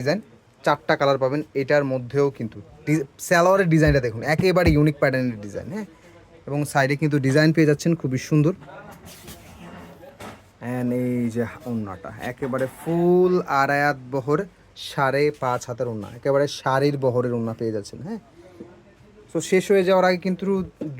Design চারটা colour পাবেন, এটার মধ্যেও কিন্তু স্যালোয়ারের ডিজাইনটা দেখুন, একেবারে ইউনিক প্যাটার্নের ডিজাইন হ্যাঁ? এবং সাইডে কিন্তু ডিজাইন পেয়ে যাচ্ছেন, খুবই সুন্দর। অ্যান্ড এই যে ওড়নাটা একেবারে ফুল আড়ায়াত বহর, সাড়ে পাঁচ হাতের ওড়না একেবারে শাড়ির বহরের ওড়না পেয়ে যাচ্ছেন হ্যাঁ? তো শেষ হয়ে যাওয়ার আগে কিন্তু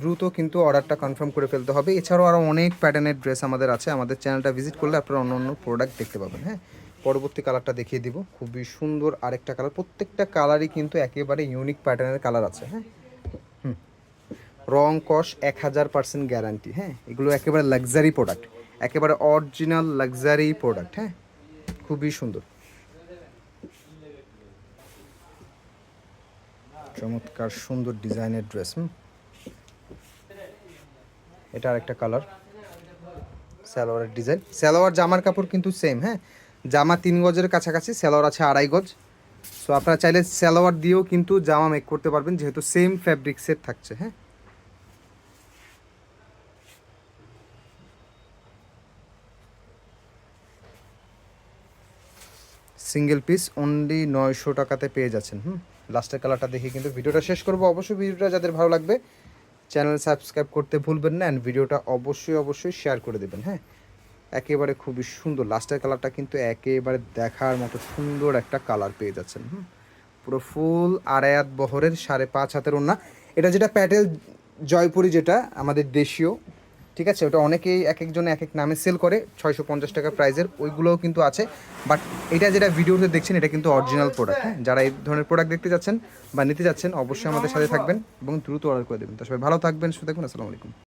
দ্রুত কিন্তু অর্ডারটা কনফার্ম করে ফেলতে হবে। এছাড়াও আরও অনেক প্যাটার্নের ড্রেস আমাদের আছে, আমাদের চ্যানেলটা ভিজিট করলে আপনারা অন্য অন্য প্রোডাক্ট দেখতে পাবেন হ্যাঁ? পরবর্তী কালারটা দেখিয়ে দিব। খুবই সুন্দর আরেকটা কালার প্রত্যেকটা কালারই কিন্তু একেবারে ইউনিক প্যাটার্নের কালার আছে হ্যাঁ? রং কস এক হাজার পার্সেন্ট গ্যারান্টি হ্যাঁ? এগুলো একেবারে লাক্সারি প্রোডাক্ট একেবারে অরিজিনাল লাক্সারি প্রোডাক্ট হ্যাঁ? খুবই সুন্দর। চমৎকার সুন্দর ডিজাইনের ড্রেস এটা আরেকটা কালার সালোয়ারের ডিজাইন সালোয়ার জামার কাপড় কিন্তু সেম হ্যাঁ? জামা তিন গজের কাছাকাছি, সালোয়ার আছে আড়াই গজ। সো আপনারা চাইলে সালোয়ার দিয়েও কিন্তু জামা মেক করতে পারবেন, যেহেতু সেম ফ্যাব্রিক্সের থাকছে হ্যাঁ? সিঙ্গেল পিস অনলি নয়শো টাকাতে পেয়ে যাচ্ছেন, হুম? লাস্টের কালারটা দেখে কিন্তু ভিডিওটা শেষ করব। অবশ্যই ভিডিওটা যাদের ভালো লাগবে চ্যানেল সাবস্ক্রাইব করতে ভুলবেন না অ্যান্ড ভিডিওটা অবশ্যই অবশ্যই শেয়ার করে দেবেন হ্যাঁ? একেবারে খুবই সুন্দর। লাস্টের কালারটা কিন্তু একেবারে দেখার মতো সুন্দর একটা কালার পেয়ে যাচ্ছেন, হুম। পুরো ফুল আড়ায়াত বহরের, সাড়ে পাঁচ হাতের ওনা এটা যেটা প্যাটেল জয়পুরি যেটা, আমাদের দেশীয়, ঠিক আছে? ওটা অনেকেই এক একজনে এক এক নামে সেল করে, ছয়শো পঞ্চাশ টাকা প্রাইজের ওইগুলোও কিন্তু আছে। বাট এটা যেটা ভিডিওতে দেখছেন, এটা কিন্তু অরিজিনাল প্রোডাক্ট হ্যাঁ? যারা এই ধরনের প্রোডাক্ট দেখতে যাচ্ছেন বা নিতে যাচ্ছেন, অবশ্যই আমাদের সাথে থাকবেন এবং দ্রুত অর্ডার করে দেবেন। তো সবাই ভালো থাকবেন সুতরাং আসসালামু আলাইকুম।